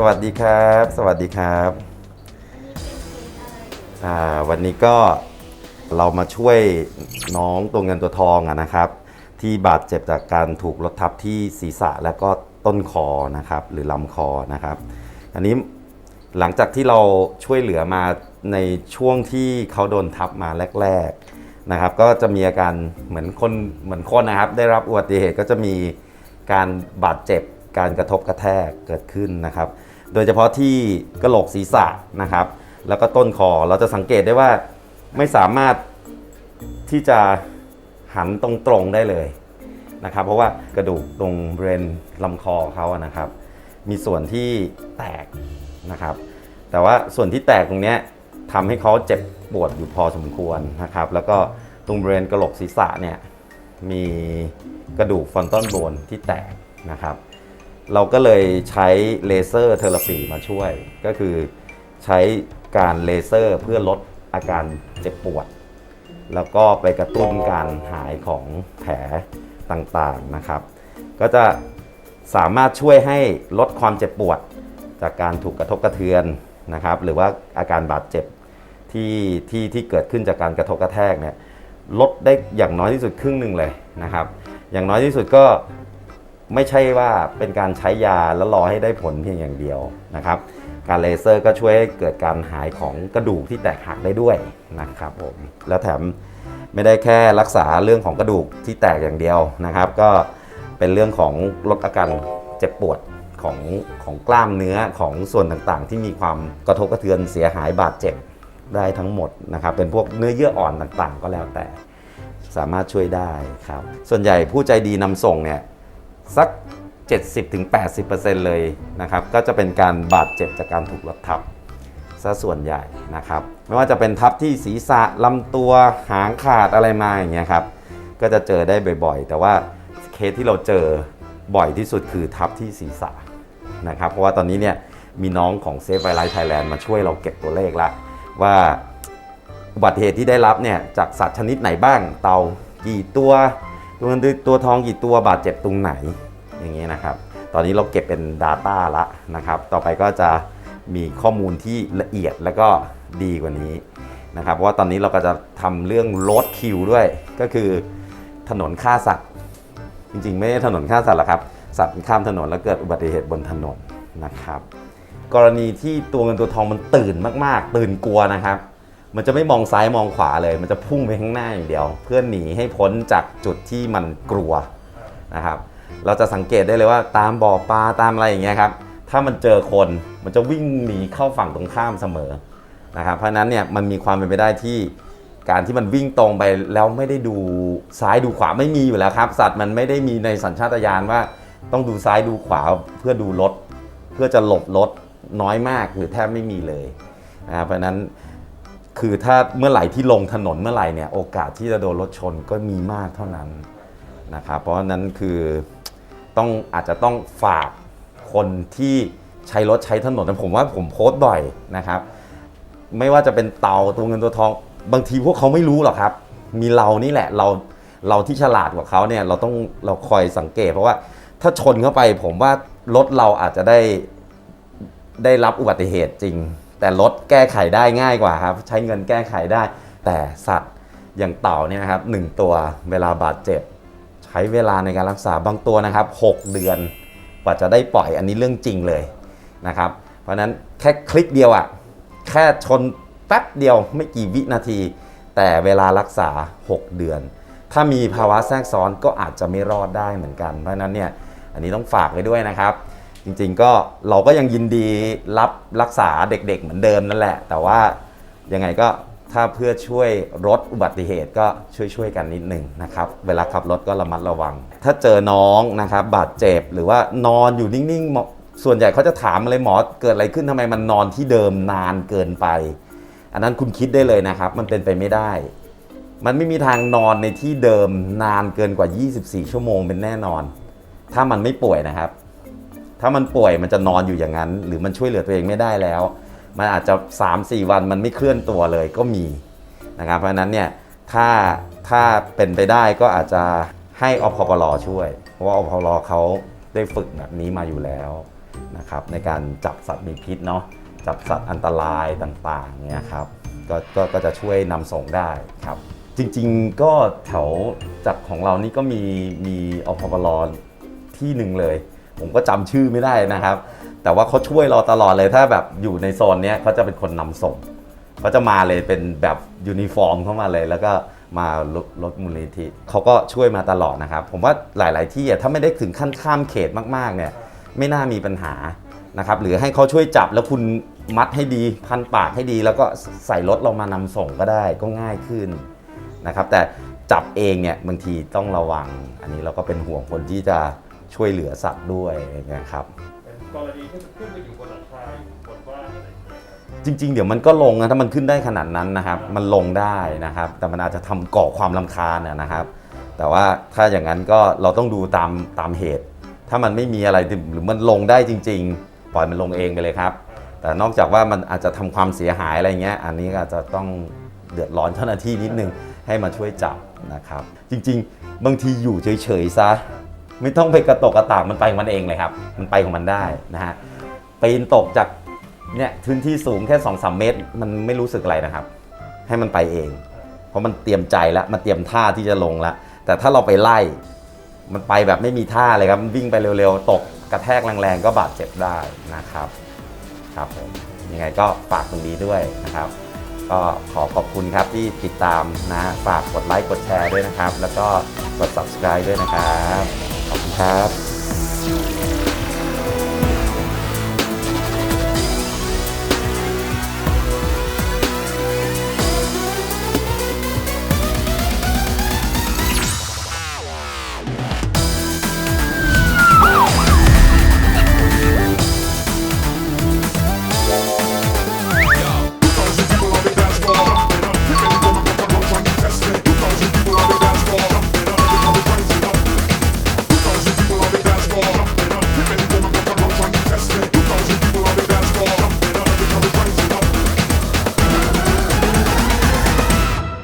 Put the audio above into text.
สวัสดีครับ สวัสดีครับอ่าวันนี้ก็เรามาช่วยน้องตัวเงินตัวทองอะนะครับ ที่บาดเจ็บจากการถูกรถทับที่ศีรษะและก็ต้นคอนะครับ หรือลำคอนะครับ อันนี้หลังจากที่เราช่วยเหลือมาในช่วงที่เขาโดนทับมาแรก ๆนะครับ ก็จะมีอาการเหมือนคนเหมือนคนนะครับ ได้รับอุบัติเหตุก็จะมีการบาดเจ็บการกระทบกระแทกเกิดขึ้นนะครับ โดยเฉพาะที่กระโหลกศีรษะนะครับ แล้วก็ต้นคอเราจะสังเกตได้ว่าไม่สามารถที่จะหันตรงๆได้เลยนะครับ เพราะว่ากระดูกตรงบริเวณลำคอเขาอะนะครับ มีส่วนที่แตกนะครับ แต่ว่าส่วนที่แตกตรงนี้ทำให้เขาเจ็บปวดอยู่พอสมควรนะครับ แล้วก็ตรงบริเวณกระโหลกศีรษะเนี่ยมีกระดูกฟอนตอนโบนที่แตกนะครับ เราก็เลยใช้เลเซอร์เทอราปีมาช่วย ก็คือใช้การเลเซอร์เพื่อลดอาการเจ็บปวด แล้วก็ไปกระตุ้นการหายของแผลต่างๆนะครับ ก็จะสามารถช่วยให้ลดความเจ็บปวด จากการถูกกระทบกระเทือนนะครับ หรือว่าอาการบาดเจ็บที่ที่ที่เกิดขึ้นจากการกระทบกระแทกเนี่ยลดได้อย่างน้อยที่สุดครึ่งหนึ่งเลยนะครับ อย่างน้อยที่สุดก็ ไม่ใช่ว่าเป็นการใช้ยาแล้วรอให้ได้ผลเพียงอย่างเดียวนะครับ การเลเซอร์ก็ช่วยให้เกิดการหายของกระดูกที่แตกหักได้ด้วยนะครับผมแล้วแถมไม่ได้แค่รักษาเรื่องของกระดูกที่แตกอย่างเดียวนะครับ ก็เป็นเรื่องของลดอาการเจ็บปวดของของกล้ามเนื้อของส่วนต่างๆ ที่มีความกระทบกระเทือนเสียหายบาดเจ็บได้ทั้งหมดนะครับ เป็นพวกเนื้อเยื่ออ่อนต่างๆ ก็แล้วแต่ สามารถช่วยได้ครับ ส่วนใหญ่ผู้ใจดีนำส่งเนี่ย สัก 70-80%เลยนะครับ ก็จะเป็นการบาดเจ็บจากการถูกรถทับซะส่วนใหญ่นะครับ ไม่ว่าจะเป็นทับที่ศีรษะลำตัวหางขาดอะไรมาอย่างเงี้ยครับ ก็จะเจอได้บ่อยๆ แต่ว่าเคสที่เราเจอบ่อยที่สุดคือทับที่ศีรษะนะครับ เพราะว่าตอนนี้เนี่ยมีน้องของเซฟไวไลท์ไทยแลนด์มาช่วยเราเก็บตัวเลขล้วว่าอุบัติเหตุที่ได้รับเนี่ยจากสัตว์ชนิดไหนบ้าง เต่ากี่ตัว ตัวเงินตัวทองกี่ตัวบาดเจ็บตรงไหนอย่างเงี้ยนะครับ ตอนนี้เราเก็บเป็น Data ละนะครับ ต่อไปก็จะมีข้อมูลที่ละเอียดแล้วก็ดีกว่านี้นะครับเพราะว่าตอนนี้เราก็จะทำเรื่องลดคิวด้วย ก็คือถนนฆ่าสัตว์ จริงๆ ไม่ใช่ถนนฆ่าสัตว์หรอกครับ สัตว์ข้ามถนนแล้วเกิดอุบัติเหตุบนถนนนะครับ กรณีที่ตัวเงินตัวทองมันตื่นมาก ๆ ตื่นกลัวนะครับ มันจะไม่มองซ้ายมองขวาเลย มันจะพุ่งไปข้างหน้าอย่างเดียว เพื่อหนีให้พ้นจากจุดที่มันกลัวนะครับ เราจะสังเกตได้เลยว่าตามบ่อปลาตามอะไรอย่างเงี้ยครับ ถ้ามันเจอคนมันจะวิ่งหนีเข้าฝั่งตรงข้ามเสมอนะครับ เพราะนั้นเนี่ยมันมีความเป็นไปได้ที่การที่มันวิ่งตรงไปแล้วไม่ได้ดูซ้ายดูขวาไม่มีอยู่แล้วครับ สัตว์มันไม่ได้มีในสัญชาตญาณว่าต้องดูซ้ายดูขวาเพื่อดูรถ เพื่อจะหลบรถน้อยมากหรือแทบไม่มีเลยนะครับเพราะนั้น คือถ้าเมื่อไหร่ที่ลงถนนเมื่อไหร่เนี่ยโอกาสที่จะโดนรถชนก็มีมากเท่านั้นนะครับเพราะฉะนั้นคือต้องอาจจะต้องฝากคนที่ใช้รถใช้ถนนแต่ผมว่าผมโพสต์บ่อยนะครับ ไม่ว่าจะเป็นเตาตัวเงินตัวทอง บางทีพวกเขาไม่รู้หรอกครับ มีเรานี่แหละเราเราที่ฉลาดกว่าเขาเนี่ยเราต้องเราคอยสังเกต เพราะว่าถ้าชนเข้าไปผมว่ารถเราอาจจะได้ได้รับอุบัติเหตุจริง แต่รถแก้ไขได้ง่ายกว่าครับ ใช้เงินแก้ไขได้ แต่สัตว์อย่างเต่าเนี่ยนะครับหนึ่งตัวเวลาบาดเจ็บ ใช้เวลาในการรักษาบางตัวนะครับ 6 เดือนกว่าจะได้ปล่อยอันนี้เรื่องจริงเลยนะครับ เพราะฉะนั้นแค่คลิกเดียวอะ่ะแค่ชนแป๊บเดียวไม่กี่วินาที แต่เวลารักษา 6 เดือน ถ้ามีภาวะแทรกซ้อนก็อาจจะไม่รอดได้เหมือนกัน เพราะนั้นเนี่ยอันนี้ต้องฝากไว้ด้วยนะครับ จริงๆก็เราก็ยังยินดีรับรักษาเด็กๆเหมือนเดิมนั่นแหละ แต่ว่ายังไงก็ถ้าเพื่อช่วยลดอุบัติเหตุก็ช่วยๆกันนิดหนึ่งนะครับ เวลาขับรถก็ระมัดระวัง ถ้าเจอน้องนะครับบาดเจ็บหรือว่านอนอยู่นิ่งๆ ส่วนใหญ่เขาจะถามเลยหมอเกิดอะไรขึ้นทำไมมันนอนที่เดิมนานเกินไป อันนั้นคุณคิดได้เลยนะครับ มันเป็นไปไม่ได้ มันไม่มีทางนอนในที่เดิมนานเกินกว่า 24 ชั่วโมงเป็นแน่นอน ถ้ามันไม่ป่วยนะครับ ถ้ามันป่วยมันจะนอนอยู่อย่างนั้น หรือมันช่วยเหลือตัวเองไม่ได้แล้ว มันอาจจะ 3-4 วันมันไม่เคลื่อนตัวเลยก็มีนะครับเพราะนั้นเนี่ยถ้าถ้าเป็นไปได้ก็อาจจะให้อพปลช่วย เพราะว่าอพปลเขาได้ฝึกแบบนี้มาอยู่แล้วนะครับในการจับสัตว์มีพิษเนาะจับสัตว์อันตรายต่างๆเนี่ยครับก็ก็ก็จะช่วยนำส่งได้ครับ จริงๆก็แถวจากของเรานี่ก็มีมีอพปลที่หนึ่งเลย ผมก็จำชื่อไม่ได้นะครับ แต่ว่าเขาช่วยเราตลอดเลยถ้าแบบอยู่ในโซนเนี้ยเขาจะเป็นคนนำส่งเขาจะมาเลยเป็นแบบยูนิฟอร์มเข้ามาเลย แล้วก็มารถรถมูลนิธิเขาก็ช่วยมาตลอดนะครับ ผมว่าหลาย ๆ ที่ถ้าไม่ได้ถึงขั้นข้ามเขตมากๆเนี่ยไม่น่ามีปัญหานะครับหรือให้เขาช่วยจับแล้วคุณมัดให้ดีพันปากให้ดี แล้วก็ใส่รถเรามานำส่งก็ได้ก็ง่ายขึ้นนะครับ แต่จับเองเนี่ยบางทีต้องระวัง อันนี้เราก็เป็นห่วงคนที่จะ ช่วยเหลือสัตว์ด้วยนะครับเป็นกรณีที่มันขึ้นไปอยู่บนหลังคาอยู่บนบ้านอะไรอย่างเงี้ยครับจริง ๆ เดี๋ยวมันก็ลงนะถ้ามันขึ้นได้ขนาดนั้นนะครับ มันลงได้นะครับ แต่มันอาจจะทำก่อความลำคาญนะนะครับ แต่ว่าถ้าอย่างนั้นก็เราต้องดูตามตามเหตุ ถ้ามันไม่มีอะไรหรือมันลงได้จริง ๆ ปล่อยมันลงเองไปเลยครับ แต่นอกจากว่ามันอาจจะทำความเสียหายอะไรเงี้ย อันนี้ก็อาจจะต้องเดือดร้อนเจ้าหน้าที่นิดนึงให้มาช่วยจับนะครับ จริง ๆ บางทีอยู่เฉยๆซะ ไม่ต้องไปกระตกกระตากมันไปของมันเองเลยครับ มันไปของมันได้นะฮะปีนตกจากเนี่ยพื้นที่สูงแค่2อสเมตร มันไม่รู้สึกอะไรนะครับ ให้มันไปเอง เพราะมันเตรียมใจแล้วมันเตรียมท่าที่จะลงแล้วแต่ถ้าเราไปไล่ มันไปแบบไม่มีท่าเลยครับมันวิ่งไปเร็วๆ ตกกระแทกแรงๆ ก็บาดเจ็บได้นะครับครับผมยังไงก็ฝากตรงนี้ด้วยนะครับ ก็ขอขอบคุณครับที่ติดตามนะฝากกดไลค์กดแชร์ด้วยนะครับ แล้วก็กด subscribe ด้วยนะครับ ครับ